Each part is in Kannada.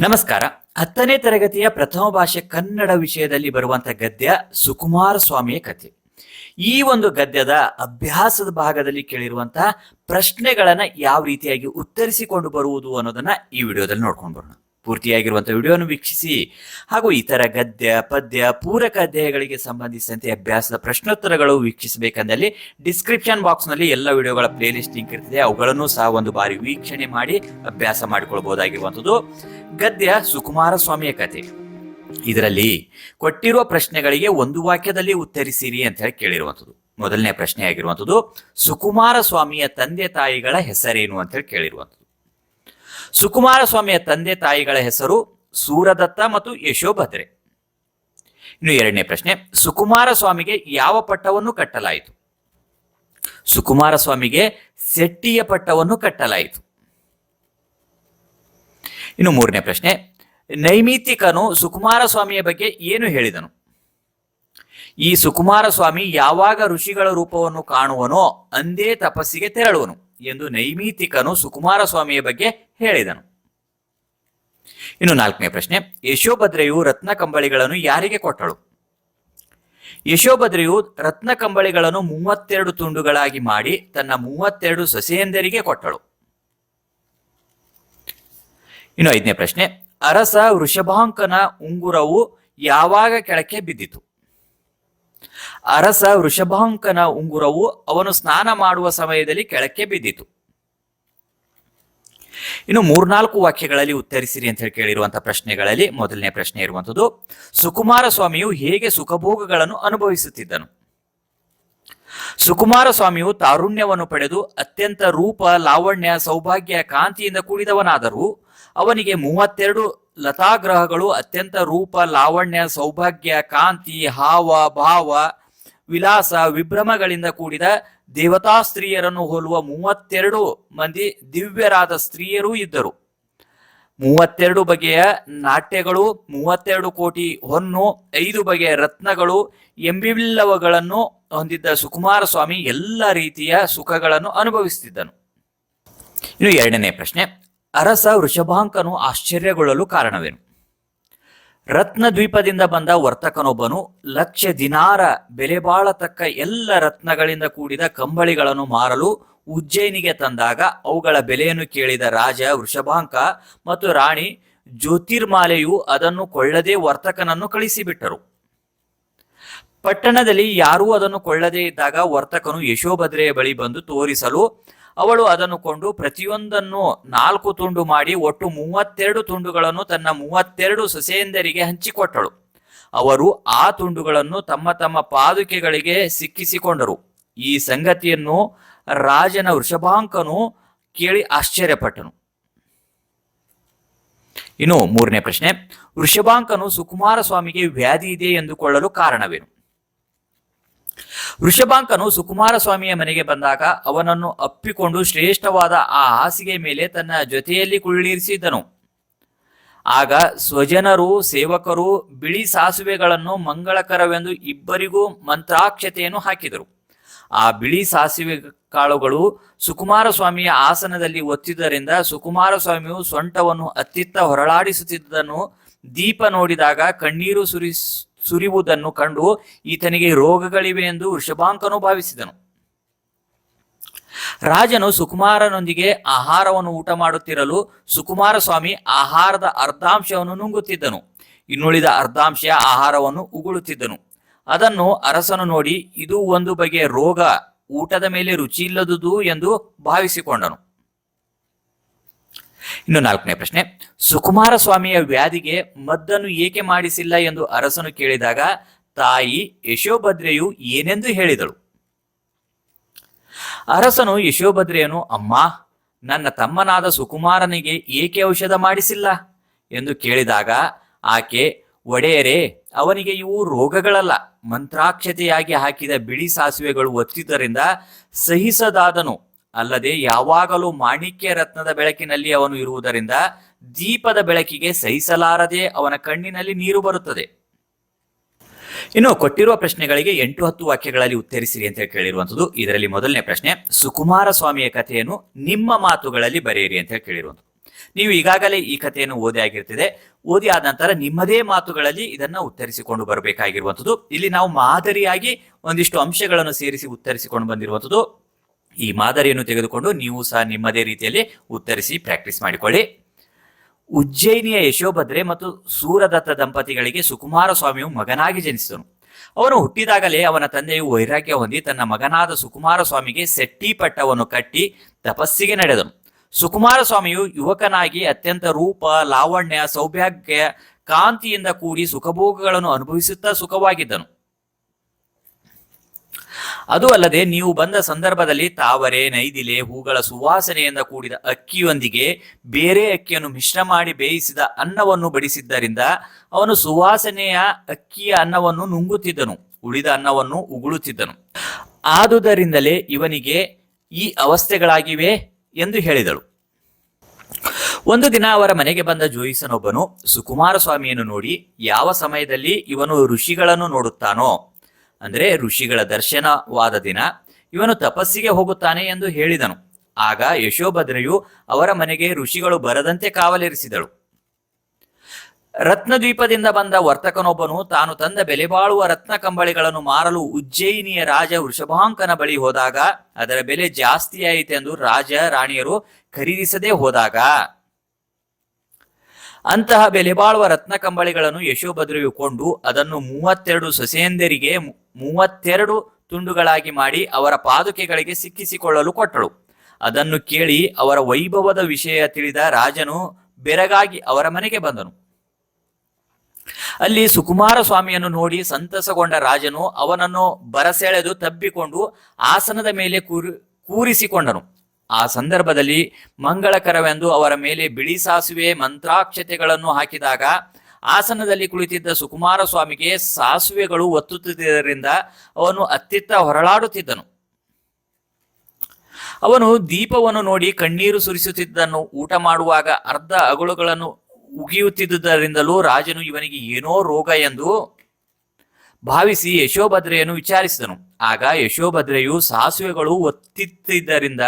ನಮಸ್ಕಾರ. ಹತ್ತನೇ ತರಗತಿಯ ಪ್ರಥಮ ಭಾಷೆ ಕನ್ನಡ ವಿಷಯದಲ್ಲಿ ಬರುವಂತ ಗದ್ಯ ಸುಕುಮಾರ ಸ್ವಾಮಿಯ ಕಥೆ. ಈ ಒಂದು ಗದ್ಯದ ಅಭ್ಯಾಸದ ಭಾಗದಲ್ಲಿ ಕೇಳಿರುವಂತಹ ಪ್ರಶ್ನೆಗಳನ್ನ ಯಾವ ರೀತಿಯಾಗಿ ಉತ್ತರಿಸಿಕೊಂಡು ಬರುವುದು ಅನ್ನೋದನ್ನ ಈ ವಿಡಿಯೋದಲ್ಲಿ ನೋಡ್ಕೊಂಡು ಬರೋಣ. ಪೂರ್ತಿಯಾಗಿರುವಂತಹ ವಿಡಿಯೋವನ್ನು ವೀಕ್ಷಿಸಿ ಹಾಗೂ ಇತರ ಗದ್ಯ, ಪದ್ಯ, ಪೂರಕ ಅಧ್ಯಾಯಗಳಿಗೆ ಸಂಬಂಧಿಸಿದಂತೆ ಅಭ್ಯಾಸದ ಪ್ರಶ್ನೋತ್ತರಗಳು ವೀಕ್ಷಿಸಬೇಕಂದಲ್ಲಿ ಡಿಸ್ಕ್ರಿಪ್ಷನ್ ಬಾಕ್ಸ್ನಲ್ಲಿ ಎಲ್ಲ ವಿಡಿಯೋಗಳ ಪ್ಲೇ ಲಿಸ್ಟ್ ಲಿಂಕ್ ಇರ್ತದೆ. ಅವುಗಳನ್ನು ಸಹ ಒಂದು ಬಾರಿ ವೀಕ್ಷಣೆ ಮಾಡಿ ಅಭ್ಯಾಸ ಮಾಡಿಕೊಳ್ಬಹುದಾಗಿರುವಂಥದ್ದು. ಗದ್ಯ ಸುಕುಮಾರ ಸ್ವಾಮಿಯ ಕಥೆ ಇದರಲ್ಲಿ ಕೊಟ್ಟಿರುವ ಪ್ರಶ್ನೆಗಳಿಗೆ ಒಂದು ವಾಕ್ಯದಲ್ಲಿ ಉತ್ತರಿಸಿರಿ ಅಂತ ಹೇಳಿ ಕೇಳಿರುವಂಥದ್ದು. ಮೊದಲನೇ ಪ್ರಶ್ನೆ ಆಗಿರುವಂಥದ್ದು ಸುಕುಮಾರ ಸ್ವಾಮಿಯ ತಂದೆ ತಾಯಿಗಳ ಹೆಸರೇನು ಅಂತ ಹೇಳಿ ಕೇಳಿರುವಂಥದ್ದು. ಸುಕುಮಾರ ಸ್ವಾಮಿಯ ತಂದೆ ತಾಯಿಗಳ ಹೆಸರು ಸೂರದತ್ತ ಮತ್ತು ಯಶೋಭದ್ರೆ. ಇನ್ನು ಎರಡನೇ ಪ್ರಶ್ನೆ ಸುಕುಮಾರ ಸ್ವಾಮಿಗೆ ಯಾವ ಪಟ್ಟವನ್ನು ಕಟ್ಟಲಾಯಿತು? ಸುಕುಮಾರ ಸ್ವಾಮಿಗೆ ಸೆಟ್ಟಿಯ ಪಟ್ಟವನ್ನು ಕಟ್ಟಲಾಯಿತು. ಇನ್ನು ಮೂರನೇ ಪ್ರಶ್ನೆ ನೈಮಿತಿಕನು ಸುಕುಮಾರ ಸ್ವಾಮಿಯ ಬಗ್ಗೆ ಏನು ಹೇಳಿದನು? ಈ ಸುಕುಮಾರ ಸ್ವಾಮಿ ಯಾವಾಗ ಋಷಿಗಳ ರೂಪವನ್ನು ಕಾಣುವನೋ ಅಂದೇ ತಪಸ್ಸಿಗೆ ತೆರಳುವನು ಎಂದು ನೈಮಿತಿಕನು ಸುಕುಮಾರ ಸ್ವಾಮಿಯ ಬಗ್ಗೆ ಹೇಳಿದನು. ಇನ್ನು ನಾಲ್ಕನೇ ಪ್ರಶ್ನೆ ಯಶೋಭದ್ರೆಯು ರತ್ನ ಕಂಬಳಿಗಳನ್ನು ಯಾರಿಗೆ ಕೊಟ್ಟಳು? ಯಶೋಭದ್ರೆಯು ರತ್ನ ಕಂಬಳಿಗಳನ್ನು ಮೂವತ್ತೆರಡು ತುಂಡುಗಳಾಗಿ ಮಾಡಿ ತನ್ನ ಮೂವತ್ತೆರಡು ಸೊಸೆಯಂದರಿಗೆ ಕೊಟ್ಟಳು. ಇನ್ನು ಐದನೇ ಪ್ರಶ್ನೆ, ಅರಸ ವೃಷಭಾಂಕನ ಉಂಗುರವು ಯಾವಾಗ ಕೆಳಕ್ಕೆ ಬಿದ್ದಿತು? ಅರಸ ವೃಷಭಾಂಕನ ಉಂಗುರವು ಅವನು ಸ್ನಾನ ಮಾಡುವ ಸಮಯದಲ್ಲಿ ಕೆಳಕ್ಕೆ ಬಿದ್ದಿತು. ಇನ್ನು ಮೂರ್ನಾಲ್ಕು ವಾಕ್ಯಗಳಲ್ಲಿ ಉತ್ತರಿಸಿರಿ ಅಂತ ಹೇಳಿ ಕೇಳಿರುವಂತಹ ಪ್ರಶ್ನೆಗಳಲ್ಲಿ ಮೊದಲನೇ ಪ್ರಶ್ನೆ ಇರುವಂತದ್ದು ಸುಕುಮಾರ ಸ್ವಾಮಿಯು ಹೇಗೆ ಸುಖಭೋಗಗಳನ್ನು ಅನುಭವಿಸುತ್ತಿದ್ದನು? ಸುಕುಮಾರ ಸ್ವಾಮಿಯು ತಾರುಣ್ಯವನ್ನು ಪಡೆದು ಅತ್ಯಂತ ರೂಪ, ಲಾವಣ್ಯ, ಸೌಭಾಗ್ಯ, ಕಾಂತಿಯಿಂದ ಕೂಡಿದವನಾದರೂ ಅವನಿಗೆ ಮೂವತ್ತೆರಡು ಲತಾಗ್ರಹಗಳು ಅತ್ಯಂತ ರೂಪ, ಲಾವಣ್ಯ, ಸೌಭಾಗ್ಯ, ಕಾಂತಿ, ಹಾವ, ಭಾವ, ವಿಲಾಸ, ವಿಭ್ರಮಗಳಿಂದ ಕೂಡಿದ ದೇವತಾ ಸ್ತ್ರೀಯರನ್ನು ಹೋಲುವ ಮೂವತ್ತೆರಡು ಮಂದಿ ದಿವ್ಯರಾದ ಸ್ತ್ರೀಯರೂ ಇದ್ದರು. ಮೂವತ್ತೆರಡು ಬಗೆಯ ನಾಟ್ಯಗಳು, ಮೂವತ್ತೆರಡು ಕೋಟಿ ಹೊನ್ನು, ಐದು ಬಗೆಯ ರತ್ನಗಳು ಎಂಬಿವಿಲ್ಲವಗಳನ್ನು ಹೊಂದಿದ್ದ ಸುಕುಮಾರ ಸ್ವಾಮಿ ಎಲ್ಲ ರೀತಿಯ ಸುಖಗಳನ್ನು ಅನುಭವಿಸುತ್ತಿದ್ದನು ಇನ್ನು ಎರಡನೇ ಪ್ರಶ್ನೆ, ಅರಸ ವೃಷಭಾಂಕನು ಆಶ್ಚರ್ಯಗೊಳ್ಳಲು ಕಾರಣವೇನು? ರತ್ನ ದ್ವೀಪದಿಂದ ಬಂದ ವರ್ತಕನೊಬ್ಬನು ಲಕ್ಷ ದಿನಾರ ಬೆಲೆ ಬಾಳತಕ್ಕ ಎಲ್ಲ ರತ್ನಗಳಿಂದ ಕೂಡಿದ ಕಂಬಳಿಗಳನ್ನು ಮಾರಲು ಉಜ್ಜಯಿನಿಗೆ ತಂದಾಗ ಅವುಗಳ ಬೆಲೆಯನ್ನು ಕೇಳಿದ ರಾಜ ವೃಷಭಾಂಕ ಮತ್ತು ರಾಣಿ ಜ್ಯೋತಿರ್ಮಾಲೆಯು ಅದನ್ನು ಕೊಳ್ಳದೆ ವರ್ತಕನನ್ನು ಕಳಿಸಿಬಿಟ್ಟರು. ಪಟ್ಟಣದಲ್ಲಿ ಯಾರೂ ಅದನ್ನು ಕೊಳ್ಳದೇ ಇದ್ದಾಗ ವರ್ತಕನು ಯಶೋಭದ್ರೆಯ ಬಳಿ ಬಂದು ತೋರಿಸಲು ಅವಳು ಅದನ್ನು ಕೊಂಡು ಪ್ರತಿಯೊಂದನ್ನು ನಾಲ್ಕು ತುಂಡು ಮಾಡಿ ಒಟ್ಟು ಮೂವತ್ತೆರಡು ತುಂಡುಗಳನ್ನು ತನ್ನ ಮೂವತ್ತೆರಡು ಸೊಸೆಯಂದರಿಗೆ ಹಂಚಿಕೊಟ್ಟಳು. ಅವರು ಆ ತುಂಡುಗಳನ್ನು ತಮ್ಮ ತಮ್ಮ ಪಾದುಕೆಗಳಿಗೆ ಸಿಕ್ಕಿಸಿಕೊಂಡರು. ಈ ಸಂಗತಿಯನ್ನು ರಾಜನ ವೃಷಭಾಂಕನು ಕೇಳಿ ಆಶ್ಚರ್ಯಪಟ್ಟನು. ಇನ್ನು ಮೂರನೇ ಪ್ರಶ್ನೆ, ವೃಷಭಾಂಕನು ಸುಕುಮಾರ ಸ್ವಾಮಿಗೆ ವ್ಯಾಧಿ ಇದೆ ಎಂದುಕೊಳ್ಳಲು ಕಾರಣವೇನು? ವೃಷಭಾಂಕನು ಸುಕುಮಾರ ಸ್ವಾಮಿಯ ಮನೆಗೆ ಬಂದಾಗ ಅವನನ್ನು ಅಪ್ಪಿಕೊಂಡು ಶ್ರೇಷ್ಠವಾದ ಆ ಹಾಸಿಗೆ ಮೇಲೆ ತನ್ನ ಜೊತೆಯಲ್ಲಿ ಕುಳ್ಳಿರಿಸಿದ್ದನು. ಆಗ ಸ್ವಜನರು, ಸೇವಕರು, ಬಿಳಿ ಸಾಸುವೆಗಳನ್ನು ಮಂಗಳಕರವೆಂದು ಇಬ್ಬರಿಗೂ ಮಂತ್ರಾಕ್ಷತೆಯನ್ನು ಹಾಕಿದರು. ಆ ಬಿಳಿ ಸಾಸಿವೆ ಕಾಳುಗಳು ಸುಕುಮಾರ ಸ್ವಾಮಿಯ ಆಸನದಲ್ಲಿ ಒತ್ತಿದ್ದರಿಂದ ಸುಕುಮಾರ ಸ್ವಾಮಿಯು ಸೊಂಟವನ್ನು ಅತ್ತಿತ್ತ ಹೊರಳಾಡಿಸುತ್ತಿದ್ದನ್ನು ದೀಪ ನೋಡಿದಾಗ ಕಣ್ಣೀರು ಸುರಿಸ್ ಸುರಿಯುವುದನ್ನು ಕಂಡು ಈತನಿಗೆ ರೋಗಗಳಿವೆ ಎಂದು ವೃಷಭಾಂಕನು ಭಾವಿಸಿದನು. ರಾಜನು ಸುಕುಮಾರನೊಂದಿಗೆ ಆಹಾರವನ್ನು ಊಟ ಮಾಡುತ್ತಿರಲು ಸುಕುಮಾರ ಸ್ವಾಮಿ ಆಹಾರದ ಅರ್ಧಾಂಶವನ್ನು ನುಂಗುತ್ತಿದ್ದನು. ಇನ್ನುಳಿದ ಅರ್ಧಾಂಶ ಆಹಾರವನ್ನು ಉಗುಳುತ್ತಿದ್ದನು. ಅದನ್ನು ಅರಸನು ನೋಡಿ, ಇದು ಒಂದು ಬಗೆಯ ರೋಗ, ಊಟದ ಮೇಲೆ ರುಚಿ ಇಲ್ಲದುದು ಎಂದು ಭಾವಿಸಿಕೊಂಡನು. ಇನ್ನು ನಾಲ್ಕನೇ ಪ್ರಶ್ನೆ ಸುಕುಮಾರ ಸ್ವಾಮಿಯ ವ್ಯಾಧಿಗೆ ಮದ್ದನ್ನು ಏಕೆ ಮಾಡಿಸಿಲ್ಲ ಎಂದು ಅರಸನು ಕೇಳಿದಾಗ, ತಾಯಿ ಯಶೋಭದ್ರೆಯು ಏನೆಂದು ಹೇಳಿದಳು. ಅರಸನು ಯಶೋಭದ್ರೆಯನು ಅಮ್ಮ, ನನ್ನ ತಮ್ಮನಾದ ಸುಕುಮಾರನಿಗೆ ಏಕೆ ಔಷಧ ಮಾಡಿಸಿಲ್ಲ ಎಂದು ಕೇಳಿದಾಗ, ಆಕೆ, ಒಡೆಯರೇ, ಅವನಿಗೆ ಇವು ರೋಗಗಳಲ್ಲ, ಮಂತ್ರಾಕ್ಷತೆಯಾಗಿ ಹಾಕಿದ ಬಿಳಿ ಸಾಸಿವೆಗಳು ಒತ್ತಿದ್ದರಿಂದ ಸಹಿಸದಾದನು. ಅಲ್ಲದೆ ಯಾವಾಗಲೂ ಮಾಣಿಕ್ಯ ರತ್ನದ ಬೆಳಕಿನಲ್ಲಿ ಅವನು ಇರುವುದರಿಂದ ದೀಪದ ಬೆಳಕಿಗೆ ಸಹಿಸಲಾರದೆ ಅವನ ಕಣ್ಣಿನಲ್ಲಿ ನೀರು ಬರುತ್ತದೆ. ಇನ್ನು ಕೊಟ್ಟಿರುವ ಪ್ರಶ್ನೆಗಳಿಗೆ ಎಂಟು ಹತ್ತು ವಾಕ್ಯಗಳಲ್ಲಿ ಉತ್ತರಿಸಿರಿ ಅಂತ ಹೇಳಿ ಕೇಳಿರುವಂಥದ್ದು. ಇದರಲ್ಲಿ ಮೊದಲನೇ ಪ್ರಶ್ನೆ ಸುಕುಮಾರ ಸ್ವಾಮಿಯ ಕಥೆಯನ್ನು ನಿಮ್ಮ ಮಾತುಗಳಲ್ಲಿ ಬರೆಯಿರಿ ಅಂತ ಹೇಳಿ ಕೇಳಿರುವಂಥದ್ದು. ನೀವು ಈಗಾಗಲೇ ಈ ಕಥೆಯನ್ನು ಓದಿ ಆಗಿರ್ತದೆ. ಓದಿ ಆದ ನಂತರ ನಿಮ್ಮದೇ ಮಾತುಗಳಲ್ಲಿ ಇದನ್ನ ಉತ್ತರಿಸಿಕೊಂಡು ಬರಬೇಕಾಗಿರುವಂಥದ್ದು. ಇಲ್ಲಿ ನಾವು ಮಾದರಿಯಾಗಿ ಒಂದಿಷ್ಟು ಅಂಶಗಳನ್ನು ಸೇರಿಸಿ ಉತ್ತರಿಸಿಕೊಂಡು ಬಂದಿರುವಂಥದ್ದು. ಈ ಮಾದರಿಯನ್ನು ತೆಗೆದುಕೊಂಡು ನೀವು ಸಹ ನಿಮ್ಮದೇ ರೀತಿಯಲ್ಲಿ ಉತ್ತರಿಸಿ ಪ್ರಾಕ್ಟೀಸ್ ಮಾಡಿಕೊಳ್ಳಿ. ಉಜ್ಜಯಿನಿಯ ಯಶೋಭದ್ರೆ ಮತ್ತು ಸೂರದತ್ತ ದಂಪತಿಗಳಿಗೆ ಸುಕುಮಾರ ಸ್ವಾಮಿಯು ಮಗನಾಗಿ ಜನಿಸಿದನು. ಅವನು ಹುಟ್ಟಿದಾಗಲೇ ಅವನ ತಂದೆಯು ವೈರಾಗ್ಯ ಹೊಂದಿ ತನ್ನ ಮಗನಾದ ಸುಕುಮಾರ ಸ್ವಾಮಿಗೆ ಸೆಟ್ಟಿ ಪಟ್ಟವನ್ನು ಕಟ್ಟಿ ತಪಸ್ಸಿಗೆ ನಡೆದನು. ಸುಕುಮಾರ ಸ್ವಾಮಿಯು ಯುವಕನಾಗಿ ಅತ್ಯಂತ ರೂಪ, ಲಾವಣ್ಯ, ಸೌಭಾಗ್ಯ, ಕಾಂತಿಯಿಂದ ಕೂಡಿ ಸುಖಭೋಗಗಳನ್ನು ಅನುಭವಿಸುತ್ತಾ ಸುಖವಾಗಿದ್ದನು. ಅದು ಅಲ್ಲದೆ ನೀವು ಬಂದ ಸಂದರ್ಭದಲ್ಲಿ ತಾವರೆ, ನೈದಿಲೆ, ಹೂಗಳ ಸುವಾಸನೆಯಿಂದ ಕೂಡಿದ ಅಕ್ಕಿಯೊಂದಿಗೆ ಬೇರೆ ಅಕ್ಕಿಯನ್ನು ಮಿಶ್ರ ಮಾಡಿ ಬೇಯಿಸಿದ ಅನ್ನವನ್ನು ಬಡಿಸಿದ್ದರಿಂದ ಅವನು ಸುವಾಸನೆಯ ಅಕ್ಕಿಯ ಅನ್ನವನ್ನು ನುಂಗುತ್ತಿದ್ದನು, ಉಳಿದ ಅನ್ನವನ್ನು ಉಗುಳುತ್ತಿದ್ದನು. ಆದುದರಿಂದಲೇ ಇವನಿಗೆ ಈ ಅವಸ್ಥೆಗಳಾಗಿವೆ ಎಂದು ಹೇಳಿದಳು. ಒಂದು ದಿನ ಅವರ ಮನೆಗೆ ಬಂದ ಜೋಯಿಸನೊಬ್ಬನು ಸುಕುಮಾರ ಸ್ವಾಮಿಯನ್ನು ನೋಡಿ, ಯಾವ ಸಮಯದಲ್ಲಿ ಇವನು ಋಷಿಗಳನ್ನು ನೋಡುತ್ತಾನೋ? ಅಂದ್ರೆ ಋಷಿಗಳ ದರ್ಶನವಾದ ದಿನ ಇವನು ತಪಸ್ಸಿಗೆ ಹೋಗುತ್ತಾನೆ ಎಂದು ಹೇಳಿದನು. ಆಗ ಯಶೋಭದ್ರೆಯು ಅವರ ಮನೆಗೆ ಋಷಿಗಳು ಬರದಂತೆ ಕಾವಲಿರಿಸಿದಳು. ರತ್ನದ್ವೀಪದಿಂದ ಬಂದ ವರ್ತಕನೊಬ್ಬನು ತಾನು ತಂದ ಬೆಲೆಬಾಳುವ ರತ್ನ ಕಂಬಳಿಗಳನ್ನು ಮಾರಲು ಉಜ್ಜಯಿನಿಯ ರಾಜ ವೃಷಭಾಂಕನ ಬಳಿ ಹೋದಾಗ ಅದರ ಬೆಲೆ ಜಾಸ್ತಿಯಾಯಿತೆಂದು ರಾಜ ರಾಣಿಯರು ಖರೀದಿಸದೇ ಹೋದಾಗ ಅಂತಹ ಬೆಲೆಬಾಳುವ ರತ್ನ ಕಂಬಳಿಗಳನ್ನು ಯಶೋಭದ್ರೆಯು ಕೊಂಡು ಅದನ್ನು ಮೂವತ್ತೆರಡು ಸೊಸೆಯಂದರಿಗೆ ಮೂವತ್ತೆರಡು ತುಂಡುಗಳಾಗಿ ಮಾಡಿ ಅವರ ಪಾದುಕೆಗಳಿಗೆ ಸಿಕ್ಕಿಸಿಕೊಳ್ಳಲು ಕೊಟ್ಟಳು. ಅದನ್ನು ಕೇಳಿ ಅವರ ವೈಭವದ ವಿಷಯ ತಿಳಿದ ರಾಜನು ಬೆರಗಾಗಿ ಅವರ ಮನೆಗೆ ಬಂದನು. ಅಲ್ಲಿ ಸುಕುಮಾರ ಸ್ವಾಮಿಯನ್ನು ನೋಡಿ ಸಂತಸಗೊಂಡ ರಾಜನು ಅವನನ್ನು ಬರಸೆಳೆದು ತಬ್ಬಿಕೊಂಡು ಆಸನದ ಮೇಲೆ ಕೂರಿ, ಕೂರಿಸಿಕೊಂಡನು. ಆ ಸಂದರ್ಭದಲ್ಲಿ ಮಂಗಳಕರವೆಂದು ಅವರ ಮೇಲೆ ಬಿಳಿ ಸಾಸುವೆ, ಮಂತ್ರಾಕ್ಷತೆಗಳನ್ನು ಹಾಕಿದಾಗ ಆಸನದಲ್ಲಿ ಕುಳಿತಿದ್ದ ಸುಕುಮಾರ ಸ್ವಾಮಿಗೆ ಸಾಸುವೆಗಳು ಒತ್ತುತ್ತಿದ್ದರಿಂದ ಅವನು ಅತ್ತಿತ್ತ ಹೊರಳಾಡುತ್ತಿದ್ದನು. ಅವನು ದೀಪವನ್ನು ನೋಡಿ ಕಣ್ಣೀರು ಸುರಿಸುತ್ತಿದ್ದನ್ನು ಊಟ ಮಾಡುವಾಗ ಅರ್ಧ ಅಗುಳುಗಳನ್ನು ಉಗಿಯುತ್ತಿದ್ದುದರಿಂದಲೂ ರಾಜನು ಇವನಿಗೆ ಏನೋ ರೋಗ ಎಂದು ಭಾವಿಸಿ ಯಶೋಭದ್ರೆಯನ್ನು ವಿಚಾರಿಸಿದನು. ಆಗ ಯಶೋಭದ್ರೆಯು ಸಾಸುವೆಗಳು ಒತ್ತಿದ್ದರಿಂದ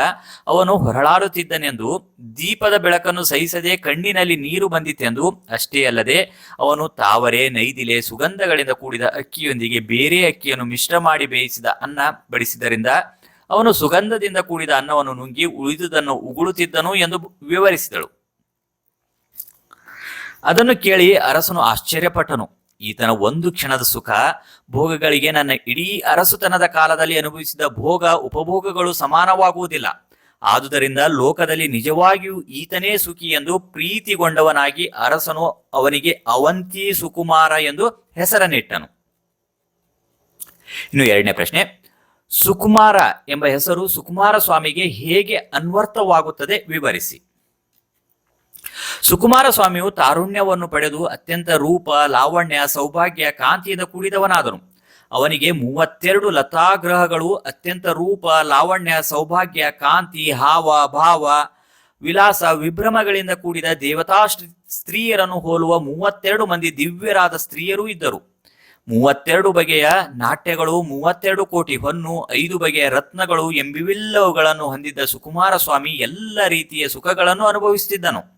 ಅವನು ಹೊರಳಾಡುತ್ತಿದ್ದನೆಂದು, ದೀಪದ ಬೆಳಕನ್ನು ಸಹಿಸದೆ ಕಣ್ಣಿನಲ್ಲಿ ನೀರು ಬಂದಿತ್ತೆಂದು ಅಷ್ಟೇ ಅಲ್ಲದೆ ಅವನು ತಾವರೆ, ನೈದಿಲೆ, ಸುಗಂಧಗಳಿಂದ ಕೂಡಿದ ಅಕ್ಕಿಯೊಂದಿಗೆ ಬೇರೆ ಅಕ್ಕಿಯನ್ನು ಮಿಶ್ರ ಮಾಡಿ ಬೇಯಿಸಿದ ಅನ್ನ ಬಡಿಸಿದ್ದರಿಂದ ಅವನು ಸುಗಂಧದಿಂದ ಕೂಡಿದ ಅನ್ನವನ್ನು ನುಂಗಿ ಉಳಿದುದನ್ನು ಉಗುಳುತ್ತಿದ್ದನು ಎಂದು ವಿವರಿಸಿದಳು. ಅದನ್ನು ಕೇಳಿ ಅರಸನು ಆಶ್ಚರ್ಯಪಟ್ಟನು. ಈತನ ಒಂದು ಕ್ಷಣದ ಸುಖ, ಭೋಗಗಳಿಗೆ ನನ್ನ ಇಡೀ ಅರಸುತನದ ಕಾಲದಲ್ಲಿ ಅನುಭವಿಸಿದ ಭೋಗ, ಉಪಭೋಗಗಳು ಸಮಾನವಾಗುವುದಿಲ್ಲ. ಆದುದರಿಂದ ಲೋಕದಲ್ಲಿ ನಿಜವಾಗಿಯೂ ಈತನೇ ಸುಖಿ ಎಂದು ಪ್ರೀತಿಗೊಂಡವನಾಗಿ ಅರಸನು ಅವನಿಗೆ ಅವಂತಿ ಸುಕುಮಾರ ಎಂದು ಹೆಸರನ್ನಿಟ್ಟನು. ಇನ್ನು ಎರಡನೇ ಪ್ರಶ್ನೆ, ಸುಕುಮಾರ ಎಂಬ ಹೆಸರು ಸುಕುಮಾರ ಸ್ವಾಮಿಗೆ ಹೇಗೆ ಅನ್ವರ್ಥವಾಗುತ್ತದೆ ವಿವರಿಸಿ. ಸುಕುಮಾರ ಸ್ವಾಮಿಯು ತಾರುಣ್ಯವನ್ನು ಪಡೆದು ಅತ್ಯಂತ ರೂಪ, ಲಾವಣ್ಯ, ಸೌಭಾಗ್ಯ, ಕಾಂತಿಯಿಂದ ಕೂಡಿದವನಾದನು. ಅವನಿಗೆ ಮೂವತ್ತೆರಡು ಲತಾಗ್ರಹಗಳು, ಅತ್ಯಂತ ರೂಪ, ಲಾವಣ್ಯ, ಸೌಭಾಗ್ಯ, ಕಾಂತಿ, ಹಾವ, ಭಾವ, ವಿಲಾಸ, ವಿಭ್ರಮಗಳಿಂದ ಕೂಡಿದ ದೇವತಾ ಸ್ತ್ರೀಯರನ್ನು ಹೋಲುವ ಮೂವತ್ತೆರಡು ಮಂದಿ ದಿವ್ಯರಾದ ಸ್ತ್ರೀಯರೂ ಇದ್ದರು. ಮೂವತ್ತೆರಡು ಬಗೆಯ ನಾಟ್ಯಗಳು, ಮೂವತ್ತೆರಡು ಕೋಟಿ ಹೊನ್ನು, ಐದು ಬಗೆಯ ರತ್ನಗಳು ಎಂಬಿವಿಲ್ಲವುಗಳನ್ನು ಹೊಂದಿದ್ದ ಸುಕುಮಾರ ಸ್ವಾಮಿ ಎಲ್ಲ ರೀತಿಯ ಸುಖಗಳನ್ನು ಅನುಭವಿಸುತ್ತಿದ್ದನು.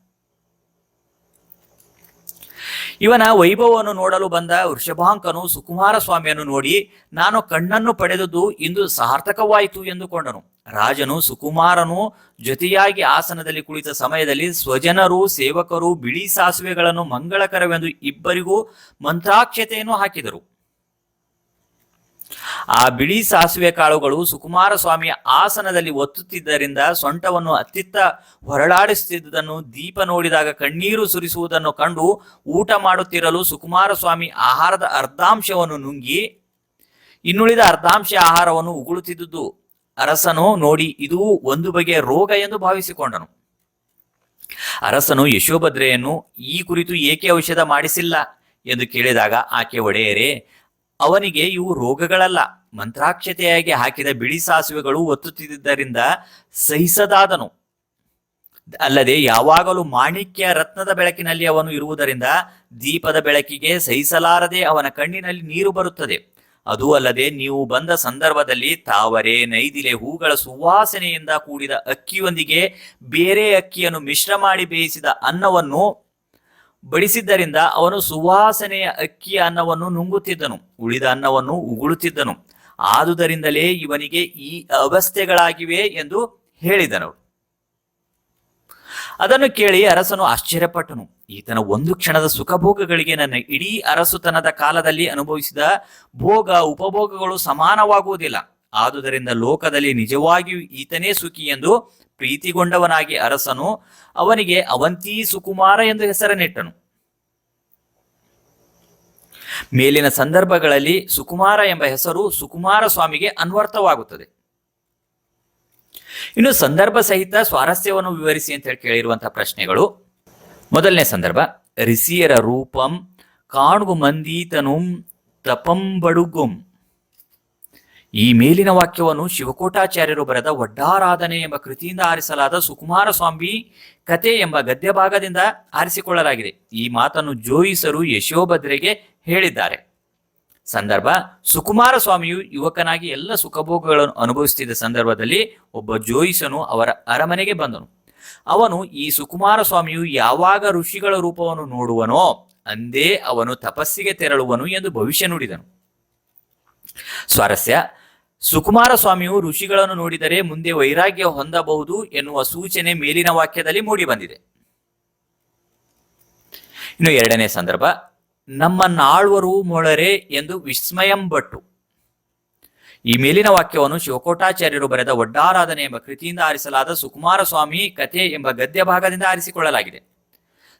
ಇವನ ವೈಭವವನ್ನು ನೋಡಲು ಬಂದ ವೃಷಭಾಂಕನು ಸುಕುಮಾರ ಸ್ವಾಮಿಯನ್ನು ನೋಡಿ, ನಾನು ಕಣ್ಣನ್ನು ಪಡೆದದ್ದು ಇಂದು ಸಾರ್ಥಕವಾಯಿತು ಎಂದುಕೊಂಡನು. ರಾಜನು ಸುಕುಮಾರನು ಜೊತೆಯಾಗಿ ಆಸನದಲ್ಲಿ ಕುಳಿತ ಸಮಯದಲ್ಲಿ ಸ್ವಜನರು, ಸೇವಕರು, ಬಿಳಿ ಸಾಸುವೆಗಳನ್ನು ಮಂಗಳಕರವೆಂದು ಇಬ್ಬರಿಗೂ ಮಂತ್ರಾಕ್ಷತೆಯನ್ನು ಹಾಕಿದರು. ಆ ಬಿಳಿ ಸಾಸಿವೆ ಕಾಳುಗಳು ಸುಕುಮಾರ ಸ್ವಾಮಿ ಆಸನದಲ್ಲಿ ಒತ್ತುತ್ತಿದ್ದರಿಂದ ಸೊಂಟವನ್ನು ಅತ್ತಿತ್ತ ಹೊರಳಾಡಿಸುತ್ತಿದ್ದುದನ್ನು ದೀಪ ನೋಡಿದಾಗ ಕಣ್ಣೀರು ಸುರಿಸುವುದನ್ನು ಕಂಡು ಊಟ ಮಾಡುತ್ತಿರಲು ಸುಕುಮಾರ ಸ್ವಾಮಿ ಆಹಾರದ ಅರ್ಧಾಂಶವನ್ನು ನುಂಗಿ, ಇನ್ನುಳಿದ ಅರ್ಧಾಂಶ ಆಹಾರವನ್ನು ಉಗುಳುತ್ತಿದ್ದುದು. ಅರಸನು ನೋಡಿ, ಇದು ಒಂದು ಬಗೆಯ ರೋಗ ಎಂದು ಭಾವಿಸಿಕೊಂಡನು. ಅರಸನು ಯಶೋಭದ್ರೆಯನ್ನು, ಈ ಕುರಿತು ಏಕೆ ಔಷಧ ಮಾಡಿಸಿಲ್ಲ? ಎಂದು ಕೇಳಿದಾಗ ಆಕೆ ಒಡೆಯರೇ ಅವನಿಗೆ ಇವು ರೋಗಗಳಲ್ಲ. ಮಂತ್ರಾಕ್ಷತೆಯಾಗಿ ಹಾಕಿದ ಬಿಳಿ ಸಾಸುವೆಗಳು ಒತ್ತುತ್ತಿದ್ದರಿಂದ ಸಹಿಸದಾದನು. ಅಲ್ಲದೆ ಯಾವಾಗಲೂ ಮಾಣಿಕ್ಯ ರತ್ನದ ಬೆಳಕಿನಲ್ಲಿ ಅವನು ಇರುವುದರಿಂದ ದೀಪದ ಬೆಳಕಿಗೆ ಸಹಿಸಲಾರದೆ ಅವನ ಕಣ್ಣಿನಲ್ಲಿ ನೀರು ಬರುತ್ತದೆ. ಅದೂ ಅಲ್ಲದೆ ನೀವು ಬಂದ ಸಂದರ್ಭದಲ್ಲಿ ತಾವರೆ ನೈದಿಲೆ ಹೂಗಳ ಸುವಾಸನೆಯಿಂದ ಕೂಡಿದ ಅಕ್ಕಿಯೊಂದಿಗೆ ಬೇರೆ ಅಕ್ಕಿಯನ್ನು ಮಿಶ್ರ ಮಾಡಿ ಬೇಯಿಸಿದ ಅನ್ನವನ್ನು ಬಡಿಸಿದ್ದರಿಂದ ಅವನು ಸುವಾಸನೆಯ ಅಕ್ಕಿಯ ಅನ್ನವನ್ನು ನುಂಗುತ್ತಿದ್ದನು, ಉಳಿದ ಅನ್ನವನ್ನು ಉಗುಳುತ್ತಿದ್ದನು. ಆದುದರಿಂದಲೇ ಇವನಿಗೆ ಈ ಅವಸ್ಥೆಗಳಾಗಿವೆ ಎಂದು ಹೇಳಿದನು. ಅದನ್ನು ಕೇಳಿ ಅರಸನು ಆಶ್ಚರ್ಯಪಟ್ಟನು. ಈತನ ಒಂದು ಕ್ಷಣದ ಸುಖಭೋಗಗಳಿಗೆ ನನ್ನ ಇಡೀ ಅರಸುತನದ ಕಾಲದಲ್ಲಿ ಅನುಭವಿಸಿದ ಭೋಗ ಉಪಭೋಗಗಳು ಸಮಾನವಾಗುವುದಿಲ್ಲ. ಆದುದರಿಂದ ಲೋಕದಲ್ಲಿ ನಿಜವಾಗಿಯೂ ಈತನೇ ಸುಖಿ ಎಂದು ಪ್ರೀತಿಗೊಂಡವನಾಗಿ ಅರಸನು ಅವನಿಗೆ ಅವಂತಿ ಸುಕುಮಾರ ಎಂದು ಹೆಸರನ್ನಿಟ್ಟನು. ಮೇಲಿನ ಸಂದರ್ಭಗಳಲ್ಲಿ ಸುಕುಮಾರ ಎಂಬ ಹೆಸರು ಸುಕುಮಾರ ಸ್ವಾಮಿಗೆ ಅನ್ವರ್ಥವಾಗುತ್ತದೆ. ಇನ್ನು ಸಂದರ್ಭ ಸಹಿತ ಸ್ವಾರಸ್ಯವನ್ನು ವಿವರಿಸಿ ಅಂತ ಹೇಳಿ ಕೇಳಿರುವಂತಹ ಪ್ರಶ್ನೆಗಳು. ಮೊದಲನೇ ಸಂದರ್ಭ, ರಿಸಿಯರ ರೂಪಂ ಕಾಣುಗು ಮಂದೀತನುಂ ತಪಂಬಡುಗುಂ ಈ ಮೇಲಿನ ವಾಕ್ಯವನ್ನು ಶಿವಕೋಟಾಚಾರ್ಯರು ಬರೆದ ಒಡ್ಡಾರಾಧನೆ ಎಂಬ ಕೃತಿಯಿಂದ ಆರಿಸಲಾದ ಸುಕುಮಾರ ಸ್ವಾಮಿ ಕತೆ ಎಂಬ ಗದ್ಯ ಭಾಗದಿಂದ ಆರಿಸಿಕೊಳ್ಳಲಾಗಿದೆ. ಈ ಮಾತನ್ನು ಜೋಯಿಸರು ಯಶೋಭದ್ರೆಗೆ ಹೇಳಿದ್ದಾರೆ. ಸಂದರ್ಭ ಸುಕುಮಾರ ಸ್ವಾಮಿಯು ಯುವಕನಾಗಿ ಎಲ್ಲ ಸುಖಭೋಗಗಳನ್ನು ಅನುಭವಿಸುತ್ತಿದ್ದ ಸಂದರ್ಭದಲ್ಲಿ ಒಬ್ಬ ಜೋಯಿಸನು ಅವರ ಅರಮನೆಗೆ ಬಂದನು. ಅವನು ಈ ಸುಕುಮಾರ ಸ್ವಾಮಿಯು ಯಾವಾಗ ಋಷಿಗಳ ರೂಪವನ್ನು ನೋಡುವನೋ ಅಂದೇ ಅವನು ತಪಸ್ಸಿಗೆ ತೆರಳುವನು ಎಂದು ಭವಿಷ್ಯ ನುಡಿದನು. ಸ್ವಾರಸ್ಯ ಸುಕುಮಾರ ಸ್ವಾಮಿಯು ಋಷಿಗಳನ್ನು ನೋಡಿದರೆ ಮುಂದೆ ವೈರಾಗ್ಯ ಹೊಂದಬಹುದು ಎನ್ನುವ ಸೂಚನೆ ಮೇಲಿನ ವಾಕ್ಯದಲ್ಲಿ ಮೂಡಿಬಂದಿದೆ ಇನ್ನು ಎರಡನೇ ಸಂದರ್ಭ ನಮ್ಮನ್ನಾಳ್ವರು ಮೊಳರೆ ಎಂದು ವಿಸ್ಮಯಂಬಟ್ಟು. ಈ ಮೇಲಿನ ವಾಕ್ಯವನ್ನು ಶಿವಕೋಟಾಚಾರ್ಯರು ಬರೆದ ಒಡ್ಡಾರಾಧನೆ ಎಂಬ ಕೃತಿಯಿಂದ ಆರಿಸಲಾದ ಸುಕುಮಾರ ಸ್ವಾಮಿ ಕಥೆ ಎಂಬ ಗದ್ಯ ಭಾಗದಿಂದ ಆರಿಸಿಕೊಳ್ಳಲಾಗಿದೆ.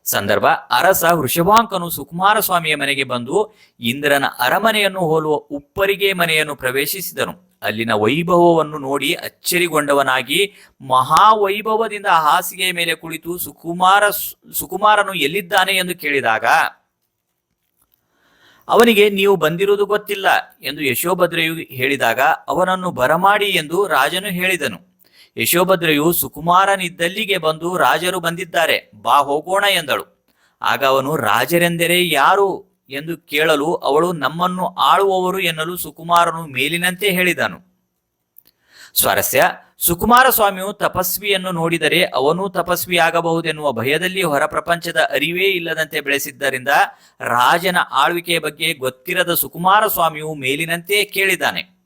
ಸಂದರ್ಭ ಅರಸ ವೃಷಭಾಂಕನು ಸುಕುಮಾರ ಸ್ವಾಮಿಯ ಮನೆಗೆ ಬಂದು ಇಂದ್ರನ ಅರಮನೆಯನ್ನು ಹೋಲುವ ಉಪ್ಪರಿಗೆ ಮನೆಯನ್ನು ಪ್ರವೇಶಿಸಿದನು. ಅಲ್ಲಿನ ವೈಭವವನ್ನು ನೋಡಿ ಅಚ್ಚರಿಗೊಂಡವನಾಗಿ ಮಹಾವೈಭವದಿಂದ ಹಾಸಿಗೆಯ ಮೇಲೆ ಕುಳಿತು ಸುಕುಮಾರ ಸುಕುಮಾರನು ಎಲ್ಲಿದ್ದಾನೆ ಎಂದು ಕೇಳಿದಾಗ, ಅವನಿಗೆ ನೀವು ಬಂದಿರುವುದು ಗೊತ್ತಿಲ್ಲ ಎಂದು ಯಶೋಭದ್ರೆಯು ಹೇಳಿದಾಗ, ಅವನನ್ನು ಬರಮಾಡಿ ಎಂದು ರಾಜನು ಹೇಳಿದನು. ಯಶೋಭದ್ರೆಯು ಸುಕುಮಾರನಿದ್ದಲ್ಲಿಗೆ ಬಂದು ರಾಜರು ಬಂದಿದ್ದಾರೆ, ಬಾ ಹೋಗೋಣ ಎಂದಳು. ಆಗ ಅವನು, ರಾಜರೆಂದರೆ ಯಾರು? ಎಂದು ಕೇಳಲು ಅವಳು, ನಮ್ಮನ್ನು ಆಳುವವರು ಎನ್ನಲು ಸುಕುಮಾರನು ಮೇಲಿನಂತೆ ಹೇಳಿದನು. ಸ್ವಾರಸ್ಯ ಸುಕುಮಾರ ಸ್ವಾಮಿಯು ತಪಸ್ವಿಯನ್ನು ನೋಡಿದರೆ ಅವನು ತಪಸ್ವಿಯಾಗಬಹುದೆನ್ನುವ ಭಯದಲ್ಲಿ ಹೊರ ಪ್ರಪಂಚದ ಅರಿವೇ ಇಲ್ಲದಂತೆ ಬೆಳೆಸಿದ್ದರಿಂದ ರಾಜನ ಆಳ್ವಿಕೆಯ ಬಗ್ಗೆ ಗೊತ್ತಿರದ ಸುಕುಮಾರ ಸ್ವಾಮಿಯು ಮೇಲಿನಂತೆ ಕೇಳಿದ್ದಾನೆ.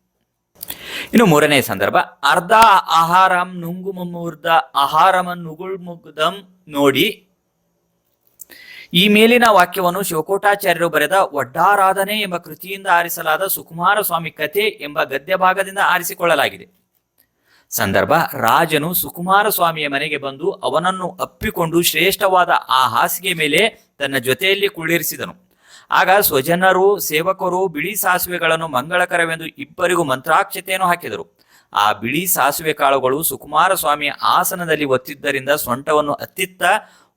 ಇನ್ನು ಮೂರನೇ ಸಂದರ್ಭ, ಅರ್ಧ ಆಹಾರಂ ನುಂಗುಮೂರ್ಧ ಆಹಾರಮನ್ ನುಗುಳ್ಮುಗ್ಧಂ ನೋಡಿ. ಈ ಮೇಲಿನ ವಾಕ್ಯವನ್ನು ಶಿವಕೋಟಾಚಾರ್ಯರು ಬರೆದ ಒಡ್ಡಾರಾಧನೆ ಎಂಬ ಕೃತಿಯಿಂದ ಆರಿಸಲಾದ ಸುಕುಮಾರ ಸ್ವಾಮಿ ಕಥೆ ಎಂಬ ಗದ್ಯ ಭಾಗದಿಂದ ಆರಿಸಿಕೊಳ್ಳಲಾಗಿದೆ. ಸಂದರ್ಭ, ರಾಜನು ಸುಕುಮಾರ ಸ್ವಾಮಿಯ ಮನೆಗೆ ಬಂದು ಅವನನ್ನು ಅಪ್ಪಿಕೊಂಡು ಶ್ರೇಷ್ಠವಾದ ಆ ಹಾಸಿಗೆ ಮೇಲೆ ತನ್ನ ಜೊತೆಯಲ್ಲಿ ಕುಳ್ಳಿರಿಸಿದನು. ಆಗ ಸ್ವಜನರು, ಸೇವಕರು, ಬಿಳಿ ಸಾಸುವೆಗಳನ್ನು ಮಂಗಳಕರವೆಂದು ಇಬ್ಬರಿಗೂ ಮಂತ್ರಾಕ್ಷತೆಯನ್ನು ಹಾಕಿದರು. ಆ ಬಿಳಿ ಸಾಸುವೆ ಕಾಳುಗಳು ಸುಕುಮಾರ ಸ್ವಾಮಿಯ ಆಸನದಲ್ಲಿ ಒತ್ತಿದ್ದರಿಂದ ಸೊಂಟವನ್ನು ಅತ್ತಿತ್ತ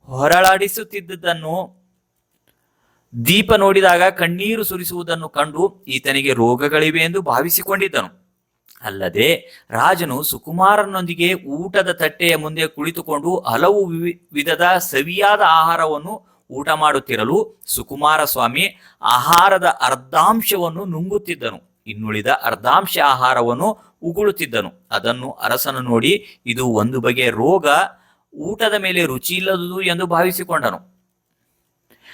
ಹೊರಳಾಡಿಸುತ್ತಿದ್ದುದನ್ನು ದೀಪ ನೋಡಿದಾಗ ಕಣ್ಣೀರು ಸುರಿಸುವುದನ್ನು ಕಂಡು ಈತನಿಗೆ ರೋಗಗಳಿವೆ ಎಂದು ಭಾವಿಸಿಕೊಂಡಿದ್ದನು. ಅಲ್ಲದೆ ರಾಜನು ಸುಕುಮಾರನೊಂದಿಗೆ ಊಟದ ತಟ್ಟೆಯ ಮುಂದೆ ಕುಳಿತುಕೊಂಡು ಹಲವು ವಿಧದ ಸವಿಯಾದ ಆಹಾರವನ್ನು ಊಟ ಮಾಡುತ್ತಿರಲು ಸುಕುಮಾರ ಸ್ವಾಮಿ ಆಹಾರದ ಅರ್ಧಾಂಶವನ್ನು ನುಂಗುತ್ತಿದ್ದನು. ಇನ್ನುಳಿದ ಅರ್ಧಾಂಶ ಆಹಾರವನ್ನು ಉಗುಳುತ್ತಿದ್ದನು. ಅದನ್ನು ಅರಸನು ನೋಡಿ, ಇದು ಒಂದು ಬಗೆಯ ರೋಗ, ಊಟದ ಮೇಲೆ ರುಚಿ ಇಲ್ಲದುದು ಎಂದು ಭಾವಿಸಿಕೊಂಡನು.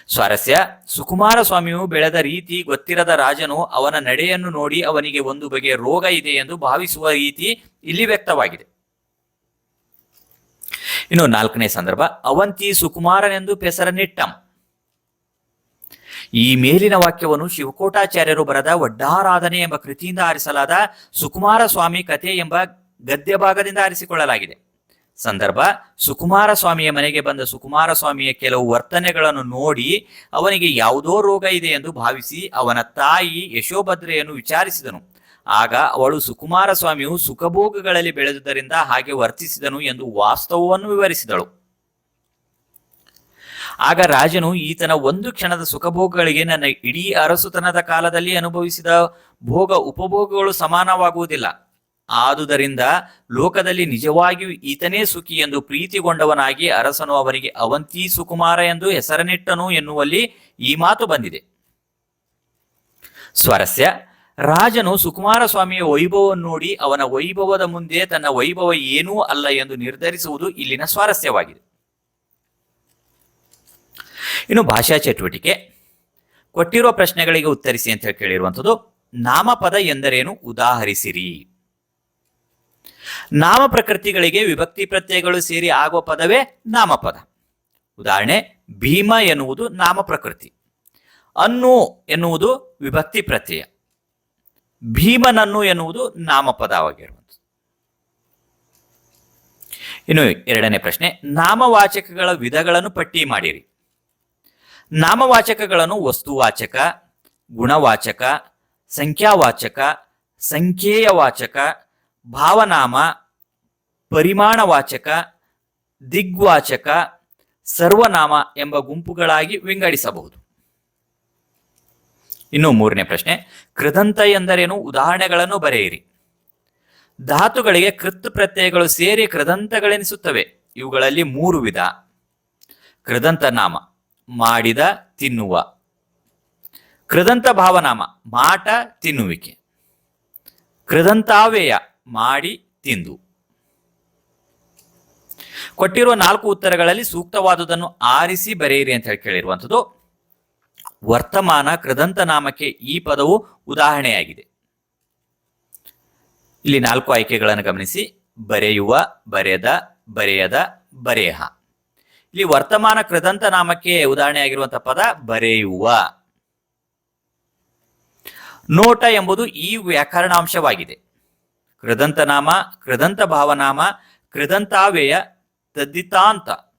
ಸ್ವಾರಸ್ಯ ಸುಕುಮಾರ ಸ್ವಾಮಿಯು ಬೆಳೆದ ರೀತಿ ಗೊತ್ತಿರದ ರಾಜನು ಅವನ ನಡೆಯನ್ನು ನೋಡಿ ಅವನಿಗೆ ಒಂದು ಬಗೆಯ ರೋಗ ಇದೆ ಎಂದು ಭಾವಿಸುವ ರೀತಿ ಇಲ್ಲಿ ವ್ಯಕ್ತವಾಗಿದೆ. ಇನ್ನು ನಾಲ್ಕನೇ ಸಂದರ್ಭ, ಅವಂತಿ ಸುಕುಮಾರನೆಂದು ಪೆಸರನಿಟ್ಟಂ ಈ ಮೇಲಿನ ವಾಕ್ಯವನ್ನು ಶಿವಕೋಟಾಚಾರ್ಯರು ಬರೆದ ಒಡ್ಡಾರಾಧನೆ ಎಂಬ ಕೃತಿಯಿಂದ ಆರಿಸಲಾದ ಸುಕುಮಾರ ಸ್ವಾಮಿ ಕಥೆ ಎಂಬ ಗದ್ಯ ಭಾಗದಿಂದ ಆರಿಸಿಕೊಳ್ಳಲಾಗಿದೆ. ಸಂದರ್ಭ ಸುಕುಮಾರ ಸ್ವಾಮಿಯ ಮನೆಗೆ ಬಂದ ಸುಕುಮಾರ ಸ್ವಾಮಿಯ ಕೆಲವು ವರ್ತನೆಗಳನ್ನು ನೋಡಿ ಅವನಿಗೆ ಯಾವುದೋ ರೋಗ ಇದೆ ಎಂದು ಭಾವಿಸಿ ಅವನ ತಾಯಿ ಯಶೋಭದ್ರೆಯನ್ನು ವಿಚಾರಿಸಿದನು. ಆಗ ಅವಳು ಸುಕುಮಾರ ಸ್ವಾಮಿಯು ಸುಖಭೋಗಗಳಲ್ಲಿ ಬೆಳೆದುದರಿಂದ ಹಾಗೆ ವರ್ತಿಸಿದನು ಎಂದು ವಾಸ್ತವವನ್ನು ವಿವರಿಸಿದಳು. ಆಗ ರಾಜನು ಈತನ ಒಂದು ಕ್ಷಣದ ಸುಖಭೋಗಗಳಿಗೆ ನನ್ನ ಇಡೀ ಅರಸುತನದ ಕಾಲದಲ್ಲಿ ಅನುಭವಿಸಿದ ಭೋಗ ಉಪಭೋಗಗಳು ಸಮಾನವಾಗುವುದಿಲ್ಲ. ಆದುದರಿಂದ ಲೋಕದಲ್ಲಿ ನಿಜವಾಗಿಯೂ ಈತನೇ ಸುಖಿ ಎಂದು ಪ್ರೀತಿಗೊಂಡವನಾಗಿ ಅರಸನು ಅವನಿಗೆ ಅವಂತಿ ಸುಕುಮಾರ ಎಂದು ಹೆಸರನಿಟ್ಟನು ಎನ್ನುವಲ್ಲಿ ಈ ಮಾತು ಬಂದಿದೆ. ಸ್ವಾರಸ್ಯ ರಾಜನು ಸುಕುಮಾರ ಸ್ವಾಮಿಯ ವೈಭವವನ್ನು ನೋಡಿ ಅವನ ವೈಭವದ ಮುಂದೆ ತನ್ನ ವೈಭವ ಏನೂ ಅಲ್ಲ ಎಂದು ನಿರ್ಧರಿಸುವುದು ಇಲ್ಲಿನ ಸ್ವಾರಸ್ಯವಾಗಿದೆ. ಇನ್ನು ಭಾಷಾ ಚಟುವಟಿಕೆ. ಕೊಟ್ಟಿರುವ ಪ್ರಶ್ನೆಗಳಿಗೆ ಉತ್ತರಿಸಿ ಅಂತ ಹೇಳಿ ಕೇಳಿರುವಂಥದ್ದು, ನಾಮಪದ ಎಂದರೇನು? ಉದಾಹರಿಸಿರಿ. ನಾಮ ಪ್ರಕೃತಿಗಳಿಗೆ ವಿಭಕ್ತಿ ಪ್ರತ್ಯಯಗಳು ಸೇರಿ ಆಗುವ ಪದವೇ ನಾಮಪದ. ಉದಾಹರಣೆ, ಭೀಮ ಎನ್ನುವುದು ನಾಮ ಪ್ರಕೃತಿ. ಅನ್ನು ಎನ್ನುವುದು ವಿಭಕ್ತಿ ಪ್ರತ್ಯಯ. ಭೀಮನನ್ನು ಎನ್ನುವುದು ನಾಮಪದವಾಗಿರುವಂಥದ್ದು. ಇನ್ನು ಎರಡನೇ ಪ್ರಶ್ನೆ, ನಾಮವಾಚಕಗಳ ವಿಧಗಳನ್ನು ಪಟ್ಟಿ ಮಾಡಿರಿ. ನಾಮವಾಚಕಗಳನ್ನು ವಸ್ತುವಾಚಕ, ಗುಣವಾಚಕ, ಸಂಖ್ಯಾವಾಚಕ, ಸಂಖ್ಯೇಯವಾಚಕ, ಭಾವನಾಮ, ಪರಿಮಾಣವಾಚಕ, ದಿಗ್ವಾಚಕ, ಸರ್ವನಾಮ ಎಂಬ ಗುಂಪುಗಳಾಗಿ ವಿಂಗಡಿಸಬಹುದು. ಇನ್ನು ಮೂರನೇ ಪ್ರಶ್ನೆ, ಕೃದಂತ ಎಂದರೇನು? ಉದಾಹರಣೆಗಳನ್ನು ಬರೆಯಿರಿ. ಧಾತುಗಳಿಗೆ ಕೃತ್ ಪ್ರತ್ಯಯಗಳು ಸೇರಿ ಕೃದಂತಗಳೆನಿಸುತ್ತವೆ. ಇವುಗಳಲ್ಲಿ ಮೂರು ವಿಧ. ಕೃದಂತ ನಾಮ, ಮಾಡಿದ, ತಿನ್ನುವ. ಕೃದಂತ ಭಾವನಾಮ, ಮಾಟ, ತಿನ್ನುವಿಕೆ. ಕೃದಂತಾವೇಯ ಮಾಡಿ, ತಿಂದು. ಕೊಟ್ಟಿರುವ ನಾಲ್ಕು ಉತ್ತರಗಳಲ್ಲಿ ಸೂಕ್ತವಾದುದನ್ನು ಆರಿಸಿ ಬರೆಯಿರಿ ಅಂತ ಹೇಳಿ ಕೇಳಿರುವಂಥದ್ದು. ವರ್ತಮಾನ ಕೃದಂತ ನಾಮಕ್ಕೆ ಈ ಪದವು ಉದಾಹರಣೆಯಾಗಿದೆ. ಇಲ್ಲಿ ನಾಲ್ಕು ಆಯ್ಕೆಗಳನ್ನು ಗಮನಿಸಿ. ಬರೆಯುವ, ಬರೆದ, ಬರೆಯದ, ಬರೆಹ. ಇಲ್ಲಿ ವರ್ತಮಾನ ಕೃದಂತ ನಾಮಕ್ಕೆ ಉದಾಹರಣೆಯಾಗಿರುವಂತಹ ಪದ ಬರೆಯುವ. ನೋಟ ಎಂಬುದು ಈ ವ್ಯಾಕರಣಾಂಶವಾಗಿದೆ. ಕೃದಂತ ನಾಮ, ಕೃದಂತ ಭಾವನಾಮ ಕೃದಂತಾವೇಯ ತದ್ದಿತಾಂತ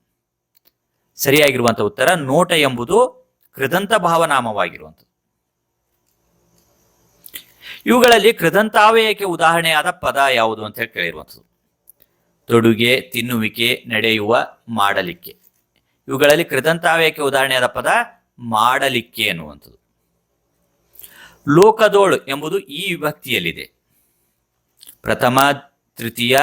ಸರಿಯಾಗಿರುವಂತಹ ಉತ್ತರ ನೋಟ ಎಂಬುದು ಕೃದಂತ ಭಾವನಾಮವಾಗಿರುವಂಥದ್ದು. ಇವುಗಳಲ್ಲಿ ಕೃದಂತಾವಯಕ್ಕೆ ಉದಾಹರಣೆಯಾದ ಪದ ಯಾವುದು ಅಂತ ಹೇಳಿ ಕೇಳಿರುವಂಥದ್ದು. ತೊಡುಗೆ, ತಿನ್ನುವಿಕೆ, ನಡೆಯುವ, ಮಾಡಲಿಕ್ಕೆ. ಇವುಗಳಲ್ಲಿ ಕೃದಂತಾವಯಕ್ಕೆ ಉದಾಹರಣೆಯಾದ ಪದ ಮಾಡಲಿಕ್ಕೆ ಎನ್ನುವಂಥದ್ದು. ಲೋಕದೋಳು ಎಂಬುದು ಈ ವಿಭಕ್ತಿಯಲ್ಲಿದೆ. ಪ್ರಥಮ, ತೃತೀಯ,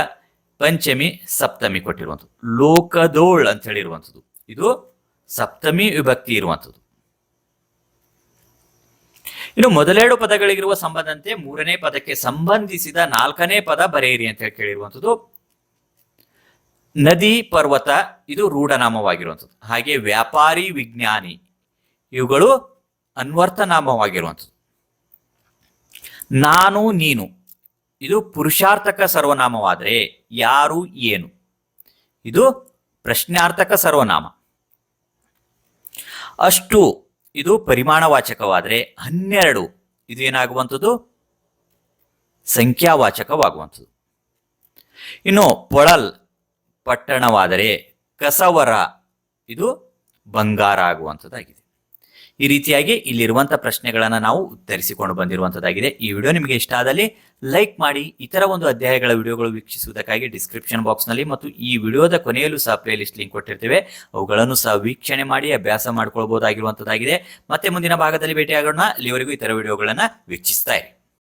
ಪಂಚಮಿ, ಸಪ್ತಮಿ ಕೊಟ್ಟಿರುವಂಥದ್ದು. ಲೋಕದೋಳ್ ಅಂತ ಹೇಳಿರುವಂಥದ್ದು. ಇದು ಸಪ್ತಮಿ ವಿಭಕ್ತಿ ಇರುವಂಥದ್ದು. ಇನ್ನು ಮೊದಲೆರಡು ಪದಗಳಿಗಿರುವ ಸಂಬಂಧಂತೆ ಮೂರನೇ ಪದಕ್ಕೆ ಸಂಬಂಧಿಸಿದ ನಾಲ್ಕನೇ ಪದ ಬರೆಯಿರಿ ಅಂತ ಹೇಳಿ ಕೇಳಿರುವಂಥದ್ದು. ನದಿ, ಪರ್ವತ, ಇದು ರೂಢನಾಮವಾಗಿರುವಂಥದ್ದು. ಹಾಗೆ ವ್ಯಾಪಾರಿ, ವಿಜ್ಞಾನಿ, ಇವುಗಳು ಅನ್ವರ್ಥನಾಮವಾಗಿರುವಂಥದ್ದು ನಾನು, ನೀನು, ಇದು ಪುರುಷಾರ್ಥಕ ಸರ್ವನಾಮವಾದರೆ ಯಾರು, ಏನು? ಇದು ಪ್ರಶ್ನಾರ್ಥಕ ಸರ್ವನಾಮ. ಅಷ್ಟು ಇದು ಪರಿಮಾಣವಾಚಕವಾದರೆ ಹನ್ನೆರಡು. ಇದು ಏನಾಗುವಂಥದ್ದು? ಸಂಖ್ಯಾವಾಚಕವಾಗುವಂಥದ್ದು. ಇನ್ನು ಪೊಳಲ್ ಪಟ್ಟಣವಾದರೆ ಕಸವರ ಇದು ಬಂಗಾರ ಆಗುವಂಥದ್ದಾಗಿದೆ. ಈ ರೀತಿಯಾಗಿ ಇಲ್ಲಿರುವಂತಹ ಪ್ರಶ್ನೆಗಳನ್ನು ನಾವು ಉತ್ತರಿಸಿಕೊಂಡು ಬಂದಿರುವಂತದ್ದಾಗಿದೆ. ಈ ವಿಡಿಯೋ ನಿಮಗೆ ಇಷ್ಟ ಆದಲ್ಲಿ ಲೈಕ್ ಮಾಡಿ, ಇತರ ಒಂದು ಅಧ್ಯಾಯಗಳ ವಿಡಿಯೋಗಳು ವೀಕ್ಷಿಸುವುದಕ್ಕಾಗಿ ಡಿಸ್ಕ್ರಿಪ್ಷನ್ ಬಾಕ್ಸ್ನಲ್ಲಿ ಮತ್ತು ಈ ವಿಡಿಯೋದ ಕೊನೆಯಲ್ಲೂ ಸಹ ಪ್ಲೇ ಲಿಸ್ಟ್ ಲಿಂಕ್ ಕೊಟ್ಟಿರ್ತೇವೆ. ಅವುಗಳನ್ನು ಸಹ ವೀಕ್ಷಣೆ ಮಾಡಿ, ಅಭ್ಯಾಸ ಮಾಡ್ಕೊಳ್ಬಹುದಾಗಿರುವಂತದ್ದಾಗಿದೆ ಮತ್ತೆ ಮುಂದಿನ ಭಾಗದಲ್ಲಿ ಭೇಟಿಯಾಗೋಣ. ಇಲ್ಲಿವರೆಗೂ ಇತರ ವಿಡಿಯೋಗಳನ್ನು ವೀಕ್ಷಿಸ್ತಾ ಇರಿ.